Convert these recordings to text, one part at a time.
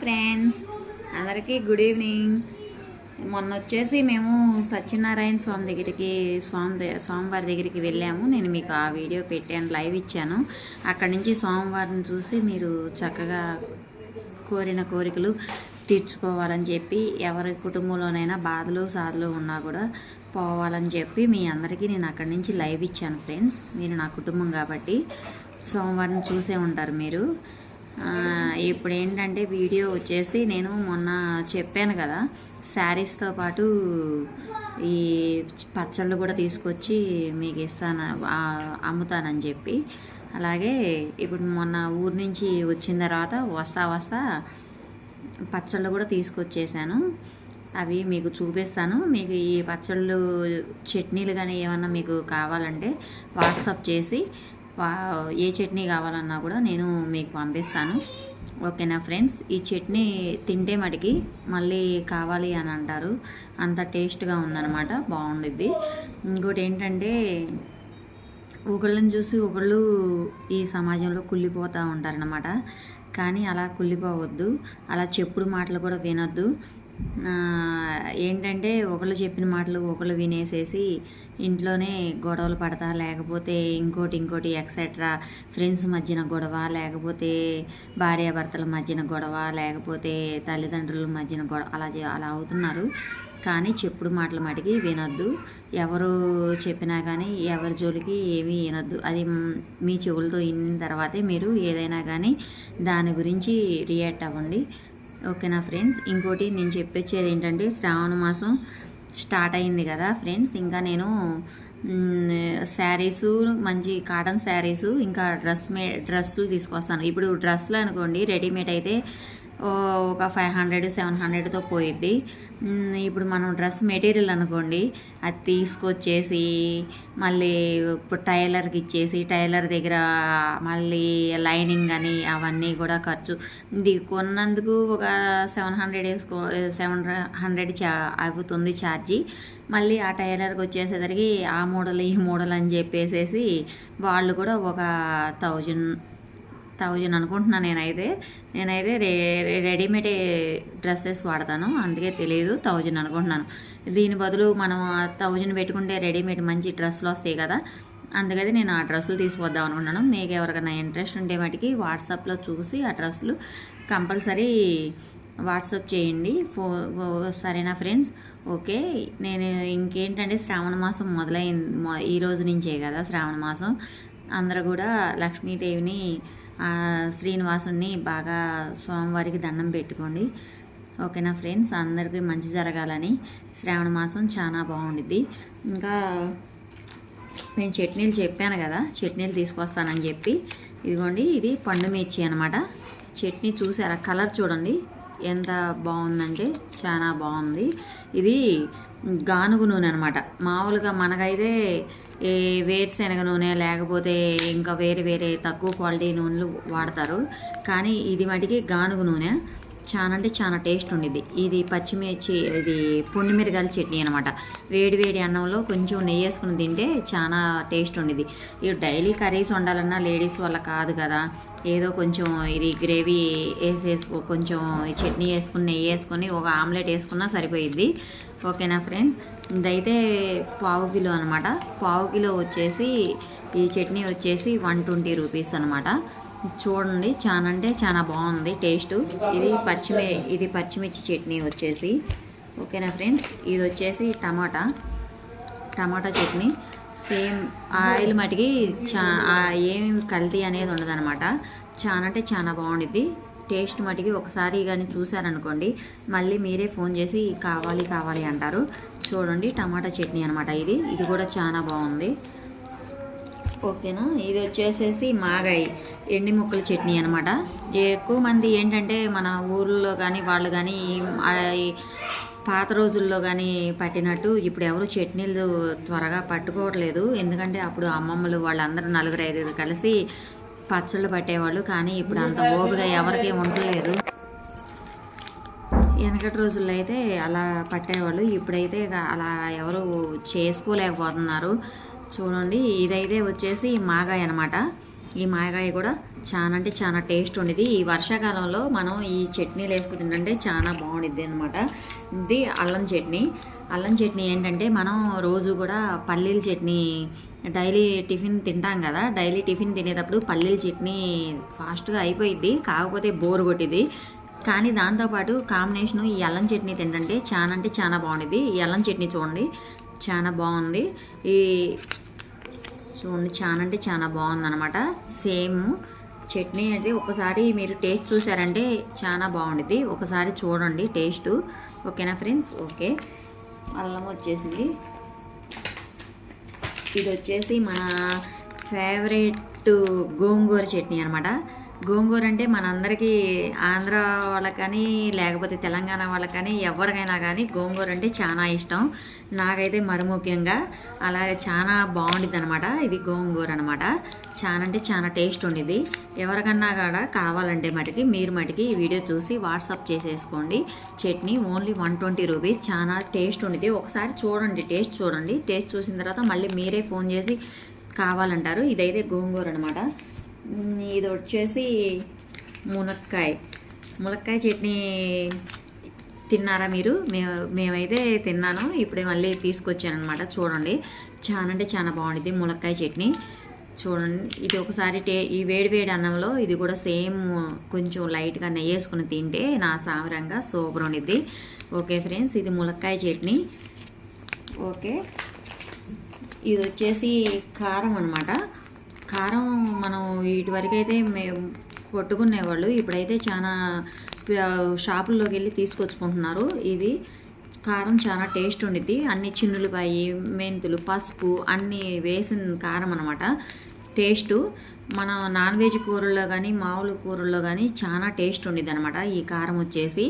Friends అందరికీ good evening మొన్న వచ్చేసి మేము సత్యనారాయణ స్వామి దగ్గరికి స్వామి స్వామివారి దగ్గరికి వెళ్ళాము. నేను మీకు ఆ వీడియో పెట్టాను లైవ్ ఇచ్చాను. అక్కడి నుంచి స్వామివారిని చూసి మీరు చక్కగా కోరిన కోరికలు తీర్చుకోవాలని చెప్పి ఎవరి కుటుంబంలోనైనా బాధలు సాధలు ఉన్నా కూడా పోవాలని చెప్పి మీ అందరికీ నేను అక్కడి నుంచి లైవ్ ఇచ్చాను ఫ్రెండ్స్ మీరు నా కుటుంబం కాబట్టి సోమవారం చూసే ఉంటారు మీరు. ఇప్పుడు ఏంటంటే వీడియో వచ్చేసి నేను మొన్న చెప్పాను కదా శారీస్తో పాటు ఈ పచ్చళ్ళు కూడా తీసుకొచ్చి మీకు ఇస్తాను అమ్ముతానని చెప్పి. అలాగే ఇప్పుడు మొన్న ఊరు నుంచి వచ్చిన తర్వాత వస్తా వస్తా పచ్చళ్ళు కూడా తీసుకొచ్చేసాను. అవి మీకు చూపిస్తాను. మీకు ఈ పచ్చళ్ళు చట్నీలు కానీ ఏమన్నా మీకు కావాలంటే వాట్సాప్ చేసి ఏ చట్నీ కావాలన్నా కూడా నేను మీకు పంపిస్తాను. ఓకేనా ఫ్రెండ్స్? ఈ చట్నీ తింటే మటుకి మళ్ళీ కావాలి అని అంటారు. అంత టేస్ట్గా ఉందన్నమాట బాగుండిద్ది. ఇంకోటి ఏంటంటే ఒకళ్ళని చూసి ఒకళ్ళు ఈ సమాజంలో కుళ్ళిపోతూ ఉంటారనమాట కానీ అలా కుళ్ళిపోవద్దు. అలా చెప్పుడు మాటలు కూడా వినొద్దు. ఏంటంటే ఒకళ్ళు చెప్పిన మాటలు ఒకళ్ళు వినేసేసి ఇంట్లోనే గొడవలు పడతా లేకపోతే ఇంకోటి ఇంకోటి ఎక్సెట్రా ఫ్రెండ్స్ మధ్యన గొడవ లేకపోతే భార్యాభర్తల మధ్యన గొడవ లేకపోతే తల్లిదండ్రుల మధ్యన గొడవ అలా అలా అవుతున్నారు. కానీ చెప్పుడు మాటల మటుకి వినొద్దు. ఎవరు చెప్పినా కానీ ఎవరి జోలికి ఏమీ వినొద్దు. అది మీ చెవులతో విన్న తర్వాతే మీరు ఏదైనా కానీ దాని గురించి రియాక్ట్ అవ్వండి. ఓకేనా ఫ్రెండ్స్ ఇంకోటి నేను చెప్పొచ్చేది ఏంటంటే శ్రావణ మాసం స్టార్ట్ అయింది కదా ఫ్రెండ్స్ ఇంకా నేను శారీసు మంచి కాటన్ శారీసు ఇంకా డ్రెస్ మే డ్రెస్సులు తీసుకొస్తాను. ఇప్పుడు డ్రెస్సులు అనుకోండి రెడీమేడ్ అయితే ఒక ఫైవ్ హండ్రెడ్ సెవెన్ హండ్రెడ్తో పోయిద్ది. ఇప్పుడు మనం డ్రెస్ మెటీరియల్ అనుకోండి అది తీసుకొచ్చేసి మళ్ళీ ఇప్పుడు టైలర్కి ఇచ్చేసి టైలర్ దగ్గర మళ్ళీ లైనింగ్ అని అవన్నీ కూడా ఖర్చు. ఇది కొన్నందుకు ఒక సెవెన్ హండ్రెడ్ వేసుకో సెవెన్ హండ్రెడ్ చా అవుతుంది ఛార్జీ. మళ్ళీ ఆ టైలర్కి వచ్చేసరికి ఆ మోడల్ ఈ మోడల్ అని చెప్పేసేసి వాళ్ళు కూడా ఒక థౌజండ్ థౌజండ్ అనుకుంటున్నాను నేనైతే. నేనైతే రే రెడీమేడ్ డ్రెస్సెస్ వాడతాను. అందుకే తెలియదు థౌజండ్ అనుకుంటున్నాను. దీని బదులు మనం థౌజండ్ పెట్టుకుంటే రెడీమేడ్ మంచి డ్రెస్సులు వస్తాయి కదా. అందుకని నేను ఆ డ్రెస్సులు తీసుకొద్దాం అనుకుంటున్నాను. మీకు ఎవరికైనా ఇంట్రెస్ట్ ఉంటే మటుకి వాట్సాప్లో చూసి ఆ డ్రెస్సులు కంపల్సరీ వాట్సాప్ చేయండి. ఫో సరేనా ఫ్రెండ్స్? ఓకే. నేను ఇంకేంటంటే శ్రావణ మాసం మొదలైంది ఈ రోజు నుంచే కదా శ్రావణ మాసం. అందరూ కూడా లక్ష్మీదేవిని శ్రీనివాసుని బాగా స్వామివారికి దండం పెట్టుకోండి. ఓకేనా ఫ్రెండ్స్? అందరికీ మంచి జరగాలని శ్రావణ మాసం చాలా బాగుండిద్ది. ఇంకా నేను చట్నీలు చెప్పాను కదా చట్నీలు తీసుకొస్తానని చెప్పి. ఇదిగోండి ఇది పండు మిర్చి అనమాట చట్నీ చూసారా? కలర్ చూడండి. ఎంత బాగుందంటే చాలా బాగుంది. ఇది గానుగు నూనె అనమాట మామూలుగా మనకైతే ఏ వేరుశనగ నూనె లేకపోతే ఇంకా వేరే వేరే తక్కువ క్వాలిటీ నూనెలు వాడతారు. కానీ ఇది మటుకి గానుగు నూనె. చాలా అంటే చాలా టేస్ట్ ఉండేది ఇది పచ్చిమిర్చి ఇది పొండిమిరగాయల చట్నీ అనమాట. వేడి వేడి అన్నంలో కొంచెం నెయ్యి వేసుకుని తింటే చాలా టేస్ట్ ఉండిద్ది. ఇది డైలీ కర్రీస్ వండాలన్నా లేడీస్ వల్ల కాదు కదా. ఏదో కొంచెం ఇది గ్రేవీ వేసేసుకో కొంచెం ఈ చట్నీ వేసుకుని నెయ్యి వేసుకొని ఒక ఆమ్లెట్ వేసుకున్నా సరిపోయిద్ది. ఓకేనా ఫ్రెండ్స్? ఇదైతే పావు కిలో అనమాట. పావు కిలో వచ్చేసి ఈ చట్నీ వచ్చేసి వన్ ట్వంటీ రూపీస్ అనమాట. చూడండి చాలా అంటే చాలా బాగుంది టేస్ట్. ఇది పచ్చిమి ఇది పచ్చిమిర్చి చట్నీ వచ్చేసి. ఓకేనా ఫ్రెండ్స్? ఇది వచ్చేసి టమాటా. టమాటా చట్నీ. సేమ్ ఆయిల్ మటుకి చా ఏమి కల్తీ అనేది ఉండదన్నమాట. చాలా అంటే చాలా బాగుండిద్ది. టేస్ట్ మటుకి ఒకసారి కానీ చూసారనుకోండి మళ్ళీ మీరే ఫోన్ చేసి కావాలి కావాలి అంటారు. చూడండి టమాటా చట్నీ అనమాట ఇది. ఇది కూడా చాలా బాగుంది. ఓకేనా? ఇది వచ్చేసేసి మాగాయి ఎండి ముక్కల చట్నీ అనమాట ఎక్కువ మంది ఏంటంటే మన ఊర్లో కానీ వాళ్ళు కానీ పాత రోజుల్లో కానీ పట్టినట్టు ఇప్పుడు ఎవరు చట్నీలు త్వరగా పట్టుకోవట్లేదు. ఎందుకంటే అప్పుడు అమ్మమ్మలు వాళ్ళందరూ నలుగురు ఐదుగురు కలిసి పచ్చళ్ళు పట్టేవాళ్ళు. కానీ ఇప్పుడు అంత ఓపిక ఎవరికీ ఉండలేదు. వెనకటి రోజుల్లో అయితే అలా పట్టేవాళ్ళు. ఇప్పుడైతే అలా ఎవరు చేసుకోలేకపోతున్నారు. చూడండి ఇదైతే వచ్చేసి మాగాయ అనమాట ఈ మాగాయ కూడా చాలా అంటే చాలా టేస్ట్ ఉండేది. ఈ వర్షాకాలంలో మనం ఈ చట్నీలు వేసుకుని తింటే చాలా బాగుండిద్ది అనమాట ఇది అల్లం చట్నీ. అల్లం చట్నీ ఏంటంటే మనం రోజు కూడా పల్లీల చట్నీ డైలీ టిఫిన్ తింటాం కదా. డైలీ టిఫిన్ తినేటప్పుడు పల్లీల చట్నీ ఫాస్ట్గా అయిపోయిద్ది. కాకపోతే బోర్ కొట్టింది. కానీ దాంతోపాటు కాంబినేషన్ ఈ అల్లం చట్నీ తింటే చాలా అంటే చాలా బాగుండేది ఈ అల్లం చట్నీ చూడండి. చాలా బాగుంది. ఈ చూడండి చాలా అంటే చాలా బాగుంది అనమాట సేమ్ చట్నీ అంటే ఒకసారి మీరు టేస్ట్ చూసారంటే చాలా బాగుంటుంది ఒకసారి చూడండి టేస్ట్. ఓకేనా ఫ్రెండ్స్? ఓకే. అల్లం వచ్చేసింది. ఇది వచ్చేసి మన ఫేవరెట్ గోంగూర చట్నీ అనమాట గోంగూర అంటే మనందరికీ ఆంధ్ర వాళ్ళకి కానీ లేకపోతే తెలంగాణ వాళ్ళకి కానీ ఎవరికైనా కానీ గోంగూర అంటే చాలా ఇష్టం. నాకైతే మరి ముఖ్యంగా అలాగే చాలా బాగుండిద్ది అనమాట ఇది గోంగూర అనమాట చాలా అంటే చాలా టేస్ట్ ఉండేది ఎవరికన్నా కూడా కావాలంటే మటుకి మీరు మటుకి ఈ వీడియో చూసి వాట్సాప్ చేసేసుకోండి. Chutney only one twenty rupees. చాలా టేస్ట్ ఉండేది ఒకసారి చూడండి టేస్ట్ చూడండి. టేస్ట్ చూసిన తర్వాత మళ్ళీ మీరే ఫోన్ చేసి కావాలంటారు. ఇదైతే గోంగూర అనమాట ఇది వచ్చేసి మునక్కాయ. మునక్కాయ చట్నీ తిన్నారా మీరు? మేము మేమైతే తిన్నాను. ఇప్పుడే మళ్ళీ తీసుకొచ్చాను అనమాట చూడండి. చాలా అంటే చాలా బాగుండిద్ది మునక్కాయ చట్నీ. చూడండి. ఇది ఒకసారి టే ఈ వేడి వేడి అన్నంలో ఇది కూడా సేమ్ కొంచెం లైట్గా నెయ్యి వేసుకుని తింటే నా సావరంగా సూపర్ ఉండిద్ది. ఓకే ఫ్రెండ్స్ ఇది ములక్కాయ చట్నీ. ఓకే. ఇది వచ్చేసి కారం అనమాట కారం మనం ఇటువరకైతే అయితే మేము కొట్టుకునేవాళ్ళు. ఇప్పుడైతే చాలా షాపుల్లోకి వెళ్ళి తీసుకొచ్చుకుంటున్నారు. ఇది కారం చాలా టేస్ట్ ఉండిద్ది. అన్ని చిన్నులపాయి మెంతులు పసుపు అన్నీ వేసిన కారం అనమాట టేస్టు. మన నాన్ వెజ్ కూరల్లో కానీ మామూలు కూరల్లో కానీ చాలా టేస్ట్ ఉండిద్ది అనమాట ఈ కారం వచ్చేసి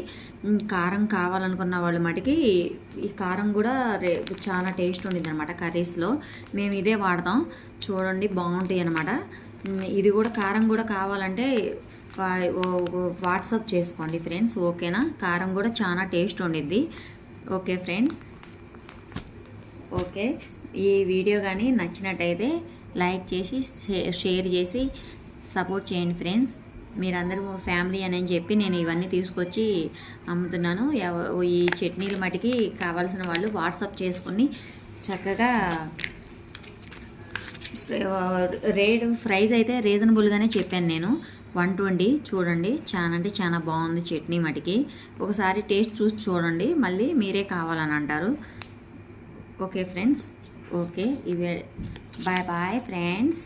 కారం కావాలనుకున్న వాళ్ళు మటుకి ఈ కారం కూడా రే చాలా టేస్ట్ ఉండేది అనమాట కర్రీస్లో. మేము ఇదే వాడతాం. చూడండి బాగుంటాయి అనమాట ఇది కూడా కారం కూడా కావాలంటే వాట్సాప్ చేసుకోండి ఫ్రెండ్స్ ఓకేనా? కారం కూడా చాలా టేస్ట్ ఉండిద్ది. Okay friends okay. ఈ వీడియో కానీ నచ్చినట్టయితే లైక్ చేసి షేర్ చేసి సపోర్ట్ చేయండి ఫ్రెండ్స్. మీరందరూ ఫ్యామిలీ అని చెప్పి నేను ఇవన్నీ తీసుకొచ్చి అమ్ముతున్నాను. ఎవ- ఈ చట్నీలు మటుకి కావాల్సిన వాళ్ళు వాట్సాప్ చేసుకుని చక్కగా రేట్ ప్రైస్ అయితే రీజనబుల్గానే చెప్పాను నేను. వన్ ట్వంటీ చూడండి. చాలా అంటే చాలా బాగుంది చట్నీ మటుకి. ఒకసారి టేస్ట్ చూసి చూడండి. మళ్ళీ మీరే కావాలని అంటారు. Okay friends. ఓకే ఇవే బాయ్ బాయ్ ఫ్రెండ్స్